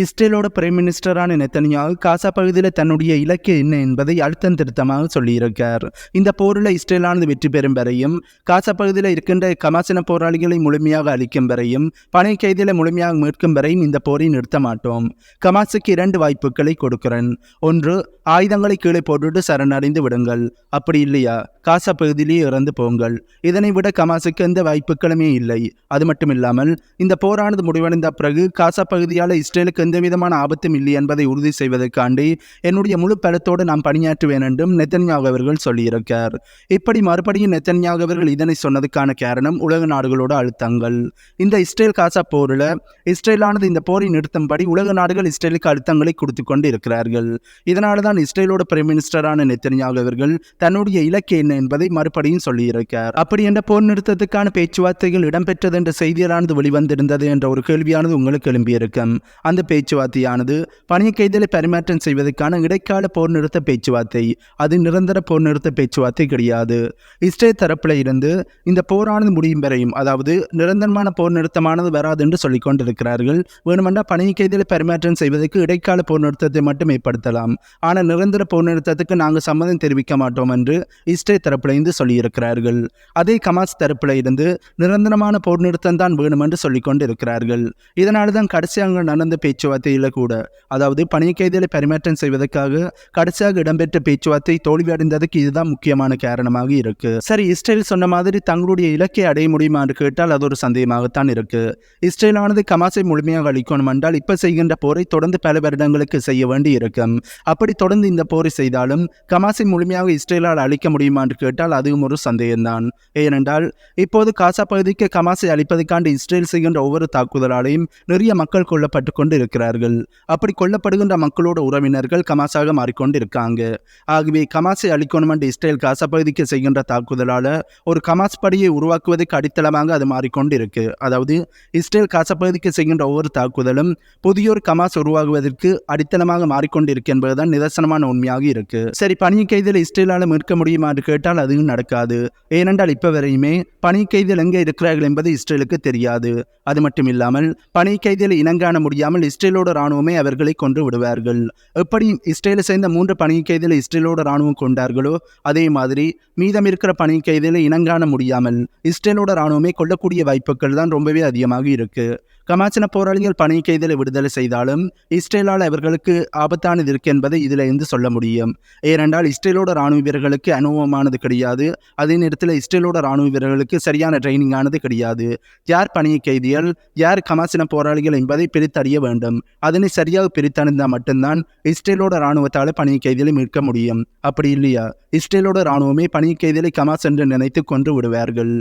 இஸ்ரேலோட prime மினிஸ்டரான Netanyahu காசா பகுதியில் தன்னுடைய இலக்கு என்ன என்பதை அழுத்தம் திருத்தமாக சொல்லியிருக்கார். இந்த போரில் இஸ்ரேலானது வெற்றி பெறும் வரையும் காசா பகுதியில் இருக்கின்ற கமாசின போராளிகளை முழுமையாக அழிக்கும் வரையும் பனை கைதிகளை முழுமையாக மீட்கும் வரையும் இந்த போரை நிறுத்த மாட்டோம். கமாஸுக்கு இரண்டு வாய்ப்புகளை கொடுக்கிறேன். ஒன்று ஆயுதங்களை கீழே போட்டுட்டு சரணடைந்து விடுங்கள். அப்படி இல்லையா? காசா பகுதியிலேயே இறந்து போங்கள். இதனை விட கமாஸுக்கு எந்த வாய்ப்புகளுமே இல்லை. அது மட்டும் இல்லாமல் இந்த போரானது முடிவடைந்த பிறகு காசா பகுதியால் இஸ்ரேலுக்கு எந்த விதமான ஆபத்தும் இல்லை என்பதை உறுதி செய்வதற்காண்டி என்னுடைய முழு பலத்தோடு நான் பணியாற்றுவேன் என்றும் நெத்தன்யாகு அவர்கள் சொல்லியிருக்கார். இப்படி மறுபடியும் நெத்தன்யாகு அவர்கள் இதனை சொன்னதுக்கான காரணம் உலக நாடுகளோட அழுத்தங்கள். இந்த இஸ்ரேல் காசா போரில் இஸ்ரேலானது இந்த போரை நிறுத்தும்படி உலக நாடுகள் இஸ்ரேலுக்கு அழுத்தங்களை கொடுத்து கொண்டு இருக்கிறார்கள் இதனால தான் இஸ்ரேலோட பிரைம் மினிஸ்டரான நெத்தன்யாகு அவர்கள் தன்னுடைய இலக்கு என்ன என்பதை மறுபடியும் சொல்லியிருக்கார். அப்படி என்ற போர் நிறுத்தத்துக்கான பேச்சுவார்த்தைகள் இடம்பெற்றது என்ற செய்தியானது வெளிவந்திருந்தது என்ற ஒரு கேள்வியானது உங்களுக்கு எழும்பியிருக்கும். அந்த பேச்சுவார்த்தையானது பணிய கைதலை பரிமாற்றம் செய்வதற்கான இடைக்கால போர் நிறுத்த பேச்சுவார்த்தை அது நிரந்தர போர் நிறுத்த பேச்சுவார்த்தை கிடையாது. இஸ்ரேல் தரப்பில் இருந்து இந்த போரானது முடியும் வரையும் அதாவது நிரந்தரமான போர் நிறுத்தமானது வராது என்று சொல்லிக் கொண்டிருக்கிறார்கள். வேணுமென்றா பணிய கைதலை பரிமாற்றம் செய்வதற்கு இடைக்கால போர் நிறுத்தத்தை மட்டும் ஏற்படுத்தலாம். ஆனால் நிரந்தர போர் நிறுத்தத்துக்கு நாங்கள் சம்மதம் தெரிவிக்க மாட்டோம் என்று இஸ்ரேல் தரப்பில் இருந்து சொல்லியிருக்கிறார்கள். அதே கமாஸ் தரப்பில் இருந்து நிரந்தரமான போர் நிறுத்தம் தான் வேணும் என்று சொல்லிக் கொண்டிருக்கிறார்கள். இருக்கிறார்கள் இதனால தான் கடைசியாக நடந்த பேச்சு பேச்சுவார்த்தையில் கூட. அதாவது பணிய கைதிகளை பரிமாற்றம் செய்வதற்காக கடைசியாக இடம்பெற்ற பேச்சுவார்த்தை தோல்வியடைந்ததுக்கு இதுதான் முக்கியமான காரணமாக இருக்கு. சரி இஸ்ரேல் சொன்ன மாதிரி தங்களுடைய இலக்கை அடைய முடியுமா என்று கேட்டால் அது ஒரு சந்தேகமாகத்தான் இருக்கு. இஸ்ரேலானது கமாசை முழுமையாக அளிக்கணும் என்றால் இப்போ செய்கின்ற போரை தொடர்ந்து பல வருடங்களுக்கு செய்ய வேண்டி இருக்கும். அப்படி தொடர்ந்து இந்த போரை செய்தாலும் கமாசை முழுமையாக இஸ்ரேலால் அழிக்க முடியுமா என்று கேட்டால் அதுவும் ஒரு சந்தேகம்தான். ஏனென்றால் இப்போது காசா பகுதிக்கு கமாசை அளிப்பதற்காண்டு இஸ்ரேல் செய்கின்ற ஒவ்வொரு தாக்குதலாலையும் நிறைய மக்கள் கொல்லப்பட்டு கொண்டு இருக்கிறார்கள் அப்படி கொல்லப்படுகின்ற மக்களோட உறவினர்கள் கமாசாக மாறிக்கொண்டு இருக்காங்க ஆகவே கமாசை அழிக்கணும் என்று இஸ்ரேல் காசப்பகுதிக்கு செய்கின்ற தாக்குதலால் ஒரு கமாஸ் படியை உருவாக்குவதற்கு அடித்தளமாக அது மாறிக்கொண்டு இருக்கு அதாவது இஸ்ரேல் காசப்பகுதிக்கு செய்கின்ற ஒவ்வொரு தாக்குதலும் புதியோர் கமாஸ் உருவாகுவதற்கு அடித்தளமாக மாறிக்கொண்டு இருக்கு என்பதுதான் நிதர்சனமான உண்மையாக இருக்கு. சரி பணி கைதில் இஸ்ரேலால் மீட்க முடியுமா என்று கேட்டால் அதுவும் நடக்காது. ஏனென்றால் இப்ப வரையுமே பணி கைதில் எங்கே இருக்கிறார்கள் என்பது இஸ்ரேலுக்கு தெரியாது. அது மட்டும் இல்லாமல் பணி கைதில் இனங்காண முடியாமல் இஸ்ரேலோட ராணுவமே அவர்களை கொன்று விடுவார்கள். எப்படி இஸ்ரேலை சேர்ந்த மூன்று பணி கைதில் இஸ்ரேலோட ராணுவம் கொண்டார்களோ அதே மாதிரி மீதம் இருக்கிற பணி கைதில் இனங்காண முடியாமல் இஸ்ரேலோட ராணுவமே கொல்லக்கூடிய வாய்ப்புகள் தான் ரொம்பவே அதிகமாக இருக்கு. கமாச்சின போராளிகள் பணி கைதில் விடுதலை செய்தாலும் இஸ்ரேலால் அவர்களுக்கு ஆபத்தானது இருக்கு என்பதை இதில் இருந்து சொல்ல முடியும். ஏனென்றால் இஸ்ரேலோட ராணுவ வீரர்களுக்கு அனுபவமானது கிடையாது. அதே நேரத்தில் இஸ்ரேலோட ராணுவ வீரர்களுக்கு சரியான ட்ரைனிங் ஆனது கிடையாது. யார் பணிய கைதிகள் யார் கமாசின போராளிகள் என்பதை பிரித்தறிய வேண்டும். அதனை சரியாக பிரித்தறிந்தால் மட்டும்தான் இஸ்ரேலோட ராணுவத்தால் பணிய கைதிகளை மீட்க முடியும். அப்படி இல்லையா? இஸ்ரேலோட ராணுவமே பணிய கைதிகளை கமாஸ் என்று நினைத்து கொன்று விடுவார்கள்.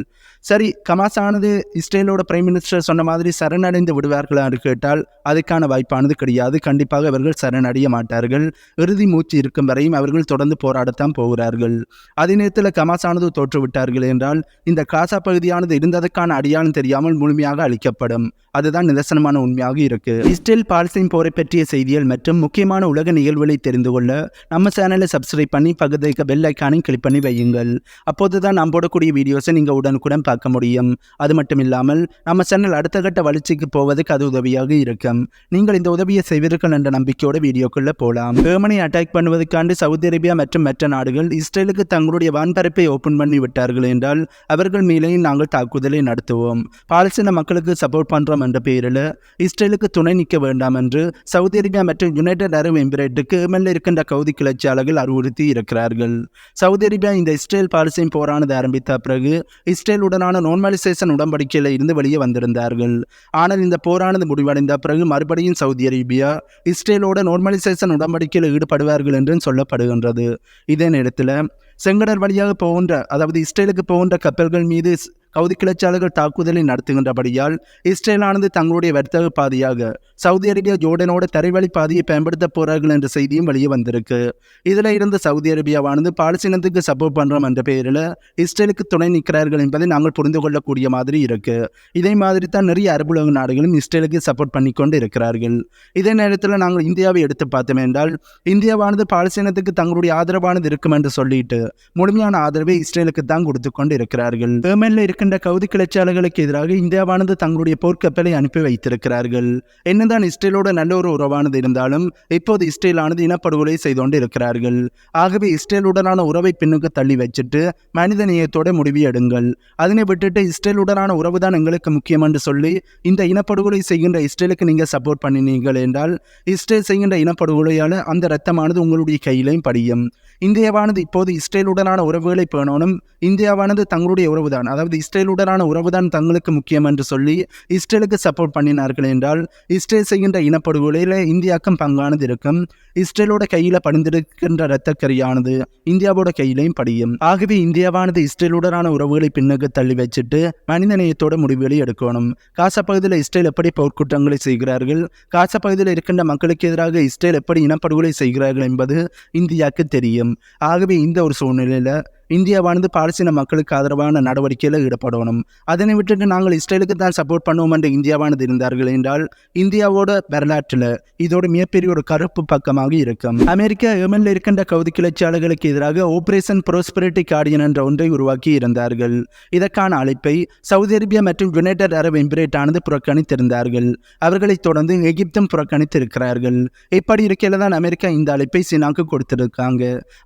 சரி கமாஸ் ஆனது இஸ்ரேலோட பிரைம் மினிஸ்டர் சொன்ன மாதிரி சரணடைந்து விடுவார்களா என்று கேட்டால் அதுக்கான வாய்ப்பானது கிடையாது. கண்டிப்பாக அவர்கள் சரணடைய மாட்டார்கள். இறுதி மூச்சு இருக்கும் வரையும் அவர்கள் தொடர்ந்து போராடத்தான் போகிறார்கள். அதே நேரத்தில் கமாஸ் ஆனது தோற்றுவிட்டார்கள் என்றால் இந்த காசா பகுதியானது இருந்ததற்கான அடையாளம் தெரியாமல் முழுமையாக அளிக்கப்படும் அதுதான் நிதர்சனமான உண்மையாக இருக்கு. இஸ்ரேல் பாலஸ்தீன் போரை பற்றிய செய்திகள் மற்றும் முக்கியமான உலக நிகழ்வுகளை தெரிந்து கொள்ள நம்ம சேனலை சப்ஸ்கிரைப் பண்ணி பகுதிக்கு பெல் ஐக்கானையும் கிளிக் பண்ணி வையுங்கள். அப்போது தான் நாம் போடக்கூடிய வீடியோஸை நீங்கள் உடனுக்குடன் பார்க்க முடியும். அது மட்டும் இல்லாமல் நம்ம சேனல் அடுத்த கட்ட வளர்ச்சிக்கு போவதற்கு அது உதவியாக இருக்கும். நீங்கள் இந்த உதவியை செய்வீர்கள் என்ற நம்பிக்கையோட வீடியோக்குள்ளே போகலாம் ஜெர்மனி அட்டாக் பண்ணுவதற்காண்டு சவுதி அரேபியா மற்றும் மற்ற நாடுகள் இஸ்ரேலுக்கு தங்களுடைய வான்பரப்பை ஓப்பன் பண்ணி விட்டார்கள் என்றால் அவர்கள் மேலேயும் நாங்கள் தாக்குதலை நடத்துவோம். பாலஸ்தீன மக்களுக்கு சப்போர்ட் பண்ணுறோம் என்ற பெயரில் இஸ்ரேலுக்கு துணை நிற்க வேண்டாம் என்று சவுதி அரேபியா மற்றும் யுனைடெட் அரபு எமிரேட்டுக்கு எம்எல்ஏ இருக்கின்ற கவுதி கிளர்ச்சியாளர்கள் அறிவுறுத்தி இருக்கிறார்கள். சவுதி அரேபியா இந்த இஸ்ரேல் பாலஸ்தீன் போரானது ஆரம்பித்த பிறகு இஸ்ரேலுடனான நோர்மலைசேஷன் உடன்படிக்கையில் இருந்து வெளியே வந்திருந்தார்கள். ஆனால் இந்த போரானது முடிவடைந்த பிறகு மறுபடியும் சவுதி அரேபியா இஸ்ரேலோட நோர்மலைசேஷன் உடன்படிக்கையில் ஈடுபடுவார்கள் என்றும் சொல்லப்படுகின்றது. இதே நேரத்தில் செங்கடல் வழியாக போகின்ற அதாவது இஸ்ரேலுக்கு போகின்ற கப்பல்கள் மீது சவுதி கிளர்ச்சியாளர்கள் தாக்குதலை நடத்துகின்றபடியால் இஸ்ரேலானது தங்களுடைய வர்த்தக பாதையாக சவுதி அரேபியா ஜோர்டனோட தரைவழி பாதையை பயன்படுத்த போறார்கள் என்ற செய்தியும் வெளியே வந்திருக்கு. இதில் இருந்து சவுதி அரேபியாவானது பாலஸ்தீனத்துக்கு சப்போர்ட் பண்ணுறோம் என்ற பெயரில் இஸ்ரேலுக்கு துணை நிற்கிறார்கள் என்பதை நாங்கள் புரிந்து கொள்ளக்கூடிய மாதிரி இருக்கு. இதே மாதிரி தான் நிறைய அரபுலக நாடுகளும் இஸ்ரேலுக்கு சப்போர்ட் பண்ணி கொண்டு இருக்கிறார்கள். இதே நேரத்தில் நாங்கள் இந்தியாவை எடுத்து பார்த்தோம் என்றால் இந்தியாவானது பாலஸ்தீனத்துக்கு தங்களுடைய ஆதரவானது இருக்கும் என்று சொல்லிட்டு முழுமையான ஆதரவை இஸ்ரேலுக்கு தான் கொடுத்து கொண்டு இருக்கிறார்கள். ஏமனில் இருக்கின்ற இருக்கின்ற கவுதி கிளர்ச்சியாளர்களுக்கு எதிராக இந்தியாவானது தங்களுடைய போர்க்கப்பலை அனுப்பி வைத்திருக்கிறார்கள். என்னதான் இஸ்ரேலோட நல்ல ஒரு உறவானது இருந்தாலும் இப்போது இஸ்ரேலானது இனப்படுகொலை செய்து கொண்டு இருக்கிறார்கள் ஆகவே இஸ்ரேலுடனான உறவை பின்னுக்கு தள்ளி வச்சுட்டு மனித நேயத்தோட முடிவு எடுங்கள். அதனை விட்டுட்டு இஸ்ரேலுடனான உறவு தான் எங்களுக்கு முக்கியம் என்று சொல்லி இந்த இனப்படுகொலை செய்கின்ற இஸ்ரேலுக்கு நீங்கள் சப்போர்ட் பண்ணினீர்கள் என்றால் இஸ்ரேல் செய்கின்ற இனப்படுகொலையால் அந்த ரத்தமானது உங்களுடைய கையிலையும் படியும். இந்தியாவானது இப்போது இஸ்ரேலுடனான உறவுகளை பேணணும் இந்தியாவானது தங்களுடைய உறவுதான். அதாவது இஸ்ரேலுடனான உறவுதான் தங்களுக்கு முக்கியம் என்று சொல்லி இஸ்ரேலுக்கு சப்போர்ட் பண்ணினார்கள் என்றால் இஸ்ரேல் செய்கின்ற இனப்படுகொலையில் இந்தியாக்கும் பங்கானது இருக்கும். இஸ்ரேலோட கையில் படிந்திருக்கின்ற இரத்தக்கரியானது இந்தியாவோட கையிலையும் படியும். ஆகவே இந்தியாவானது இஸ்ரேலுடனான உறவுகளை பின்னுக்கு தள்ளி வச்சுட்டு மனித நேயத்தோட முடிவுகளை எடுக்கணும். காசா பகுதியில் இஸ்ரேல் எப்படி போர்க்குற்றங்களை செய்கிறார்கள்? காசா பகுதியில் இருக்கின்ற மக்களுக்கு எதிராக இஸ்ரேல் எப்படி இனப்படுகொலை செய்கிறார்கள் என்பது இந்தியாவுக்கு தெரியும். ஆகவே இந்த ஒரு சூழ்நிலையில் இந்தியாவானது பாலஸ்தீன மக்களுக்கு ஆதரவான நடவடிக்கையில் ஈடுபடணும். அதனை விட்டுட்டு நாங்கள் இஸ்ரேலுக்கு தான் சப்போர்ட் பண்ணுவோம் என்று இந்தியாவானது இருந்தார்கள் என்றால் இந்தியாவோட வரலாற்றில் இதோட மிகப்பெரிய ஒரு கருப்பு பக்கமாக இருக்கும். அமெரிக்கா எமனில் இருக்கின்ற கவுதி கிளர்ச்சியாளர்களுக்கு எதிராக ஆபரேஷன் ப்ரோஸ்பரிட்டி கார்டியன் என்ற ஒன்றை உருவாக்கி இருந்தார்கள். இதற்கான அழைப்பை சவுதி அரேபியா மற்றும் யுனைடெட் அரப் எமிரேட் ஆனது புறக்கணித்திருந்தார்கள். அவர்களைத் தொடர்ந்து எகிப்தும் புறக்கணித்திருக்கிறார்கள். இப்படி இருக்கையில் தான் அமெரிக்கா இந்த அழைப்பை சீனாவுக்கு கொடுத்திருக்காங்க.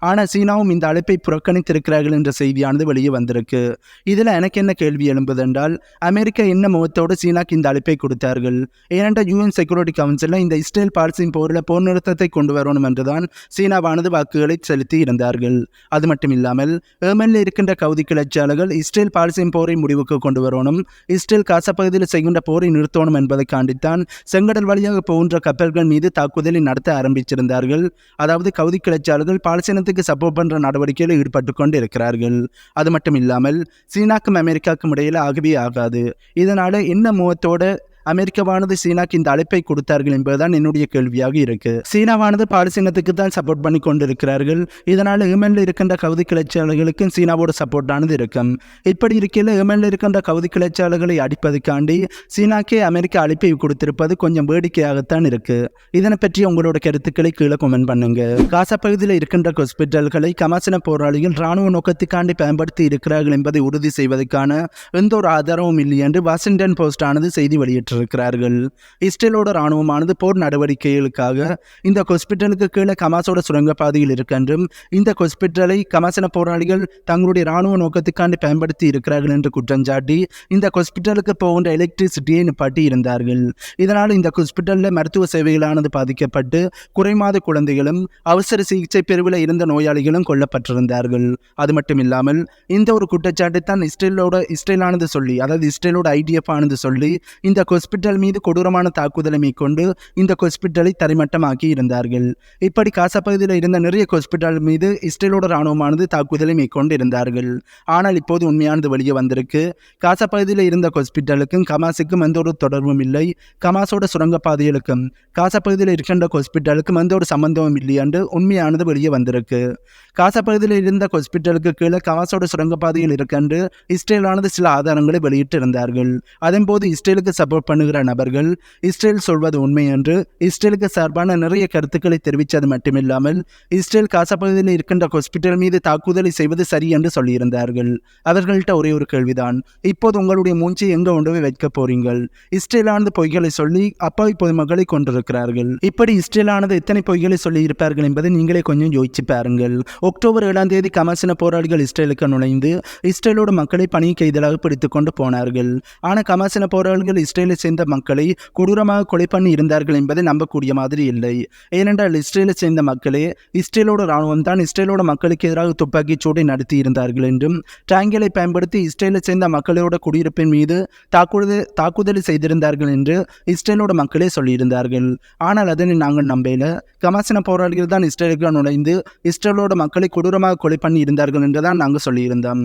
ஆனால் சீனாவும் இந்த அழைப்பை புறக்கணித்திருக்க இருக்கிறார்கள் என்ற செய்தியானது வெளியே வந்திருக்கு. இதில் எனக்கு என்ன கேள்வி எழும்புதென்றால் அமெரிக்கா என்ன முகத்தோடு சீனாக்கு இந்த அழைப்பை கொடுத்தார்கள்? ஏனென்றால் யூஎன் செக்யூரிட்டி கவுன்சிலில் இந்த இஸ்ரேல் பாலஸ்தீன் போரில் போர் நிறுத்தத்தை கொண்டு வரணும் என்றுதான் சீனாவானது வாக்குகளை செலுத்தி இருந்தார்கள். அது மட்டும் இல்லாமல் ஏமனில் இருக்கின்ற கவுதி கிளர்ச்சியாளர்கள் இஸ்ரேல் பாலஸ்தீன் போரை முடிவுக்கு கொண்டு வரணும் இஸ்ரேல் காசா பகுதியில் செய்கின்ற போரை நிறுத்தணும் என்பதை காண்டித்தான் செங்கடல் வழியாக போகின்ற கப்பல்கள் மீது தாக்குதலை நடத்த ஆரம்பிச்சிருந்தார்கள். அதாவது கவுதி கிளர்ச்சியாளர்கள் பாலசீனத்துக்கு சப்போர்ட் பண்ற நடவடிக்கையில் ஈடுபட்டு கொண்டு இருக்கிறார்கள். அது மட்டும் இல்லாமல் சீனாக்கும் அமெரிக்காவுக்கும் இடையில ஆகவே ஆகாது. இதனால என்ன முகத்தோட அமெரிக்காவானது சீனாக்கு இந்த அழைப்பை கொடுத்தார்கள் என்பதுதான் என்னுடைய கேள்வியாக இருக்கு. சீனாவானது பாலஸ்தீனத்துக்கு தான் சப்போர்ட் பண்ணி கொண்டிருக்கிறார்கள். இதனால் ஏமனில் இருக்கின்ற கவுதி கிளர்ச்சியாளர்களுக்கும் சீனாவோட சப்போர்ட்டானது இருக்கும். இப்படி இருக்கையில் ஏமனில் இருக்கின்ற கவுதி கிளர்ச்சியாளர்களை அடிப்பதுக்காண்டி சீனாக்கே அமெரிக்கா அழைப்பை கொடுத்திருப்பது கொஞ்சம் வேடிக்கையாகத்தான் இருக்கு. இதனை பற்றி உங்களோட கருத்துக்களை கீழே கமெண்ட் பண்ணுங்க. காசா பகுதியில் இருக்கின்ற ஹாஸ்பிட்டல்களை கமாசன போராளிகள் ராணுவ நோக்கத்துக்காண்டி பயன்படுத்தி இருக்கிறார்கள் என்பதை உறுதி செய்வதற்கான எந்த ஒரு ஆதாரமும் இல்லை என்று வாஷிங்டன் போஸ்ட் ஆனது செய்தி வெளியிட்டு பெற்றிருக்கிறார்கள். இஸ்ரேலோட இராணுவமானது போர் நடவடிக்கைகளுக்காக இந்த ஹாஸ்பிட்டலுக்கு கீழே கமாசோட சுரங்கப்பாதையில் இருக்கென்றும் இந்த ஹாஸ்பிட்டலை கமாசன போராளிகள் தங்களுடைய இராணுவ நோக்கத்துக்காண்டி பயன்படுத்தி இருக்கிறார்கள் என்று குற்றம் சாட்டி இந்த ஹாஸ்பிட்டலுக்கு போகின்ற எலக்ட்ரிசிட்டியை நிப்பாட்டி இருந்தார்கள். இதனால் இந்த ஹாஸ்பிட்டலில் மருத்துவ சேவைகளானது பாதிக்கப்பட்டு குறைமாத குழந்தைகளும் அவசர சிகிச்சை பிரிவில் இருந்த நோயாளிகளும் கொல்லப்பட்டிருந்தார்கள். அது மட்டும் இல்லாமல் இந்த ஒரு குற்றச்சாட்டை தான் இஸ்ரேலோட இஸ்ரேலானது சொல்லி அதாவது இஸ்ரேலோட ஐடிஎஃப் ஆனது சொல்லி இந்த ஹாஸ்பிட்டல் மீது கொடூரமான தாக்குதலை மேற்கொண்டு இந்த ஹாஸ்பிட்டலை தரைமட்டமாக்கி இருந்தார்கள். இப்படி காசா பகுதியில் இருந்த நிறைய ஹாஸ்பிட்டல் மீது இஸ்ரேலோட இராணுவமானது தாக்குதலை மேற்கொண்டு இருந்தார்கள் ஆனால் இப்போது உண்மையானது வெளியே வந்திருக்கு. காசா பகுதியில் இருந்த ஹாஸ்பிட்டலுக்கும் கமாஸுக்கும் எந்த ஒரு தொடர்பும் இல்லை. கமாஸோட சுரங்கப்பாதைகளுக்கும் காசா பகுதியில் இருக்கின்ற ஹாஸ்பிட்டலுக்கும் எந்த ஒரு சம்பந்தமும் இல்லை என்று உண்மையானது வெளியே வந்திருக்கு. காசா பகுதியில் இருந்த ஹாஸ்பிட்டலுக்கு கீழே கமாஸோட சுரங்கப்பாதையில் இருக்கென்று இஸ்ரேலானது சில ஆதாரங்களை வெளியிட்டு இருந்தார்கள் அதன்போது இஸ்ரேலுக்கு சப்போர்ட் பண்ணுகிற நபர்கள் இஸ்ரேல் சொல்வது உண்மை என்று இஸ்ரேலுக்கு சார்பான நிறைய கருத்துக்களை தெரிவித்தது மட்டுமில்லாமல் இஸ்ரேல் காசா பகுதியில் இருக்கின்ற ஹாஸ்பிட்டல் மீது தாக்குதலை செய்வது சரி என்று சொல்லியிருந்தார்கள். அவர்கள்ட்ட ஒரே ஒரு கேள்விதான். இப்போது உங்களுடைய மூஞ்சி எங்க கொண்டு போய் வைக்க போறீங்கள்? இஸ்ரேலானது பொய்களை சொல்லி அப்பாவி பொதுமக்களை கொண்டிருக்கிறார்கள் இப்படி இஸ்ரேலானது எத்தனை பொய்களை சொல்லி இருப்பார்கள் என்பதை நீங்களே கொஞ்சம் யோசிச்சு பாருங்கள். அக்டோபர் ஏழாம் தேதி கமாசின போராளிகள் இஸ்ரேலுக்கு நுழைந்து இஸ்ரேலோட மக்களை பணி கைதலாக பிடித்துக் கொண்டு போனார்கள். ஆனால் கமாசின போராளிகள் இஸ்ரேலை சேர்ந்த மக்களை கொடூரமாக கொலை பண்ணி இருந்தார்கள் என்பதை நம்பக்கூடிய மாதிரி இல்லை. ஏனென்றால் இஸ்ரேலை சேர்ந்த மக்களே இஸ்ரேலோட ராணுவம் தான் இஸ்ரேலோட மக்களுக்கு எதிராக துப்பாக்கிச் சூடை நடத்தி இருந்தார்கள் என்றும் டேங்களை பயன்படுத்தி இஸ்ரேலை சேர்ந்த மக்களோட குடியிருப்பின் மீது தாக்குதல் தாக்குதல் செய்திருந்தார்கள் என்று இஸ்ரேலோட மக்களே சொல்லியிருந்தார்கள். ஆனால் அதனை நாங்கள் நம்பல. கமாசின போராளிகள் தான் இஸ்ரேலுக்கு நுழைந்து இஸ்ரேலோட மக்களை கொடூரமாக கொலை பண்ணி இருந்தார்கள் என்று தான் நாங்கள் சொல்லியிருந்தோம்.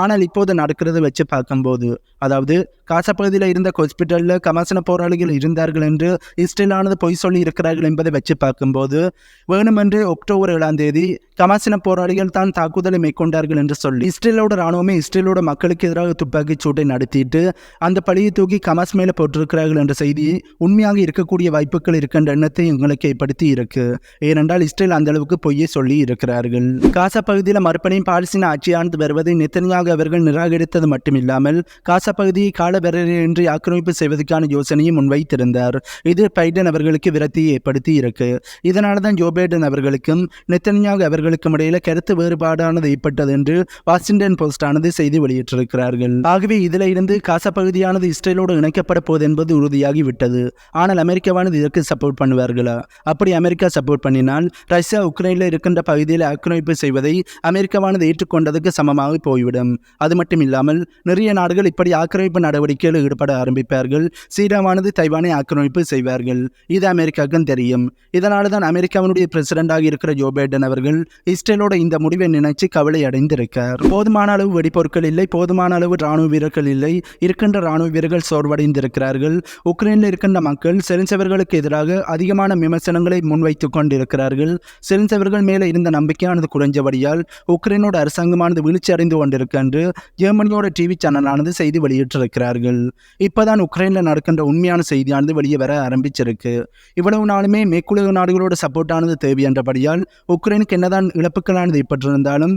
ஆனால் இப்போது நடக்கிறத வச்சு பார்க்கும்போது அதாவது காசா பகுதியில் இருந்த ஹாஸ்பிட்டலில் கமாசன போராளிகள் இருந்தார்கள் என்று இஸ்ரேலானது பொய் சொல்லி இருக்கிறார்கள் என்பதை வச்சு பார்க்கும்போது வேணுமென்றே அக்டோபர் ஏழாம் தேதி கமாசின போராளிகள் தான் தாக்குதலை மேற்கொண்டார்கள் என்று சொல்லி இஸ்ரேலோட ராணுவமே இஸ்ரேலோட மக்களுக்கு எதிராக துப்பாக்கிச் சூட்டை நடத்திட்டு அந்த பழியை தூக்கி கமாஸ் மேலே போட்டிருக்கிறார்கள் என்ற செய்தி உண்மையாக இருக்கக்கூடிய வாய்ப்புகள் இருக்கின்ற எண்ணத்தை எங்களுக்கு ஏற்படுத்தி இருக்கு. ஏனென்றால் இஸ்ரேல் அந்த அளவுக்கு பொய்யை சொல்லி இருக்கிறார்கள். காசா பகுதியில் மறுபடியும் பாலஸ்தீன ஆட்சியானது வருவதை நித்தனியாக அவர்கள் நிராகரித்தது மட்டுமில்லாமல் காசா பகுதியை கால வரையின்றி ஆக்கிரமிப்பு செய்வதற்கான யோசனையும் முன்வைத்திருந்தார். இது பைடன் அவர்களுக்கு விரக்தியை ஏற்படுத்தி இருக்கு. இதனால தான் ஜோ பைடன் அவர்களுக்கும் நெத்தனியாக அவர்களுக்கும் இடையில கருத்து வேறுபாடானது ஏற்பட்டது என்று வாஷிங்டன் போஸ்ட் ஆனது செய்தி வெளியிட்டிருக்கிறார்கள். ஆகவே இதில் இருந்து காசா பகுதியானது இஸ்ரேலோடு இணைக்கப்பட போகுது என்பது உறுதியாகி விட்டது. ஆனால் அமெரிக்காவானது இதற்கு சப்போர்ட் பண்ணுவார்களா? அப்படி அமெரிக்கா சப்போர்ட் பண்ணினால் ரஷ்யா உக்ரைனில் இருக்கின்ற பகுதியில் ஆக்கிரமிப்பு செய்வதை அமெரிக்காவானது ஏற்றுக்கொண்டதுக்கு சமமாக போய்விடும். அது மட்டும் இல்லாமல் நிறைய நாடுகள் இப்படி ஆக்கிரமிப்பு நடவடிக்கையில் ஈடுபட ஆரம்பிப்பார்கள். சீனாவானது தைவானை ஆக்கிரமிப்பு செய்வார்கள். இது அமெரிக்காவுக்கும் தெரியும். இதனால தான் அமெரிக்காவினுடைய பிரசிடண்டாக இருக்கிற ஜோ பைடன் அவர்கள் இஸ்ரேலோட இந்த முடிவை நினைச்சு கவலை அடைந்திருக்கார். போதுமான அளவு வெடிப்பொருட்கள் இல்லை போதுமான அளவு ராணுவ வீரர்கள் இல்லை இருக்கின்ற ராணுவ வீரர்கள் சோர்வடைந்திருக்கிறார்கள். உக்ரைனில் இருக்கின்ற மக்கள் செலிஞ்சவர்களுக்கு எதிராக அதிகமான விமர்சனங்களை முன்வைத்துக் கொண்டிருக்கிறார்கள். செலிஞ்சவர்கள் மேலே இருந்த நம்பிக்கையானது குறைஞ்சபடியால் உக்ரைனோட அரசாங்கமானது வீழ்ச்சி அடைந்து கொண்டிருக்கு என்று ஜெர்மனியோட டிவி சேனலானது செய்தி வெளியிட்டிருக்கிறார்கள். இப்போதான் உக்ரைனில் நடக்கின்ற உண்மையான செய்தியானது வெளியே வர ஆரம்பிச்சிருக்கு. இவ்வளவு நாளுமே மேற்குலக நாடுகளோட சப்போர்ட்டானது தேவை என்றபடியால் உக்ரைனுக்கு என்னதான் இழப்புகளானது ஏற்பட்டிருந்தாலும்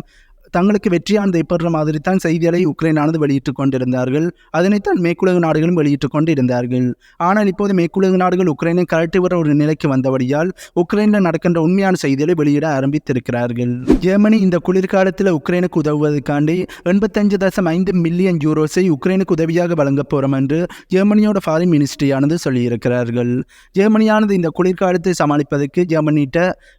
தங்களுக்கு வெற்றியானதை ஏற்படுற மாதிரி தான் செய்திகளை உக்ரைனானது வெளியிட்டுக் கொண்டிருந்தார்கள். அதனைத்தான் மேற்குலக நாடுகளும் வெளியிட்டுக் கொண்டிருந்தார்கள். ஆனால் இப்போது மேற்குலக நாடுகள் உக்ரைனை கழட்டி வர ஒரு நிலைக்கு வந்தபடியால் உக்ரைனில் நடக்கின்ற உண்மையான செய்திகளை வெளியிட ஆரம்பித்திருக்கிறார்கள். ஜெர்மனி இந்த குளிர்காலத்தில் உக்ரைனுக்கு உதவுவதற்காண்டி எண்பத்தஞ்சு தசம் ஐந்து மில்லியன் யூரோஸை உக்ரைனுக்கு உதவியாக வழங்கப் போகிறோம் என்று ஜெர்மனியோட ஃபாரின் மினிஸ்ட்ரியானது சொல்லியிருக்கிறார்கள். ஜெர்மனியானது இந்த குளிர்காலத்தை சமாளிப்பதற்கு ஜெர்மனிட்ட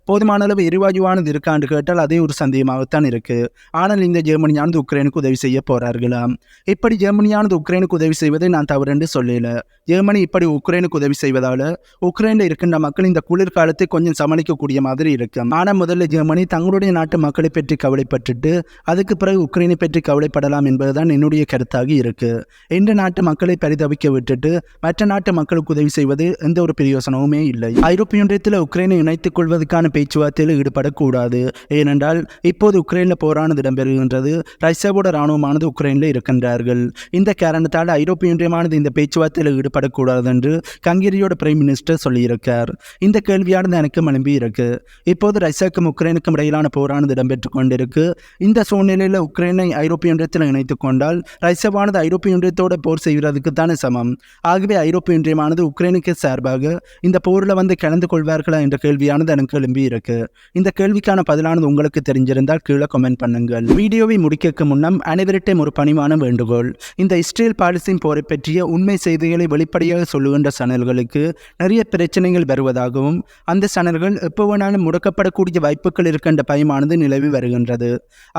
போதுமான அளவு எரிவாயுவானது இருக்கான்னு கேட்டால் அதே ஒரு சந்தேகமாகத்தான் இருக்குது ஆனால் இந்த ஜெர்மனியானது உக்ரைனுக்கு உதவி செய்ய போறார்களாம். இப்படி ஜெர்மனியானது உக்ரைனுக்கு உதவி செய்வதை நான் தவறென்று சொல்லல. ஜெர்மனி இப்படி உக்ரைனுக்கு உதவி செய்வதால் உக்ரைனில் இருக்கின்ற மக்கள் இந்த குளிர்காலத்தை கொஞ்சம் சமாளிக்கக்கூடிய மாதிரி இருக்கும். ஆனால் முதல்ல ஜெர்மனி தங்களுடைய நாட்டு மக்களை பற்றி கவலைப்பட்டுட்டு அதுக்கு பிறகு உக்ரைனை பற்றி கவலைப்படலாம் என்பதுதான் என்னுடைய கருத்தாக இருக்கு. இந்த நாட்டு மக்களை பரிதவிக்க விட்டுட்டு மற்ற நாட்டு மக்களுக்கு உதவி செய்வது எந்த ஒரு பிரயோசனமுமே இல்லை. ஐரோப்பிய ஒன்றியத்தில் உக்ரைனை இணைத்துக் கொள்வதற்கான பேச்சுவார்த்தையில் ஈடுபடக்கூடாது. ஏனென்றால் இப்போது உக்ரைனில் போரானது இடம்பெறுகின்றது. ரஷ்யாவோட இராணுவமானது உக்ரைனில் இருக்கின்றார்கள். இந்த காரணத்தால் ஐரோப்பிய ஒன்றியமானது இந்த பேச்சுவார்த்தையில் ஈடுபடக்கூடாது என்று கங்கேரியோட பிரைம் மினிஸ்டர் சொல்லியிருக்கார். இந்த கேள்வியானது எனக்கு எழும்பி இருக்கு. இப்போது ரஷ்யாவுக்கும் உக்ரைனுக்கும் இடையிலான போரானது இடம்பெற்றுக் கொண்டிருக்கு. இந்த சூழ்நிலையில் உக்ரைனை ஐரோப்பிய ஒன்றியத்தில் இணைத்துக் கொண்டால் ரஷ்யாவானது ஐரோப்பிய ஒன்றியத்தோட போர் செய்வதற்கு தானே சமம். ஆகவே ஐரோப்பிய ஒன்றியமானது உக்ரைனுக்கு சார்பாக இந்த போரில் வந்து கலந்து கொள்வார்களா என்ற கேள்வியானது எனக்கு எழும்பி இருக்கு. இந்த கேள்விக்கான பதிலானது உங்களுக்கு தெரிஞ்சிருந்தால் கீழே கமெண்ட் பாருங்கள் வீடியோவை முடிக்க முன்னம் அனைவரிட்டையும் ஒரு பணிவான வேண்டுகோள். இந்த இஸ்ரேல் பாலிஸ்தீன் போரை பற்றிய உண்மை செய்திகளை வெளிப்படையாக சொல்லுகின்ற சேனல்களுக்கு நிறைய பிரச்சனைகள் வருவதாகவும் அந்த சேனல்கள் எப்போ வேணாலும் முடக்கப்படக்கூடிய வாய்ப்புகள் இருக்கின்ற பயமானது நிலவி வருகின்றது.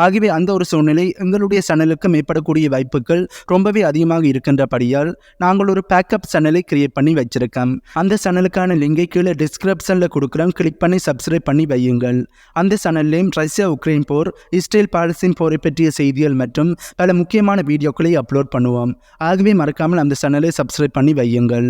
ஆகவே அந்த ஒரு சூழ்நிலை எங்களுடைய சனலுக்கு மேற்படக்கூடிய வாய்ப்புகள் ரொம்பவே அதிகமாக இருக்கின்றபடியால் நாங்கள் ஒரு பேக்கப் சேனலை கிரியேட் பண்ணி வச்சிருக்கோம். அந்த சேனலுக்கான லிங்கை கீழே டிஸ்கிரிப்ஷனில் கொடுக்குறோம். கிளிக் பண்ணி சப்ஸ்கிரைப் பண்ணி வையுங்கள். அந்த சேனல்லையும் ரஷ்யா உக்ரைன் போர் இஸ்ரேல் பாலஸ்தீன் போரை பற்றிய செய்திகள் மற்றும் பல முக்கியமான வீடியோக்களை அப்லோட் பண்ணுவோம். ஆகவே மறக்காமல் அந்த சேனலை சப்ஸ்கிரைப் பண்ணி வையுங்கள்.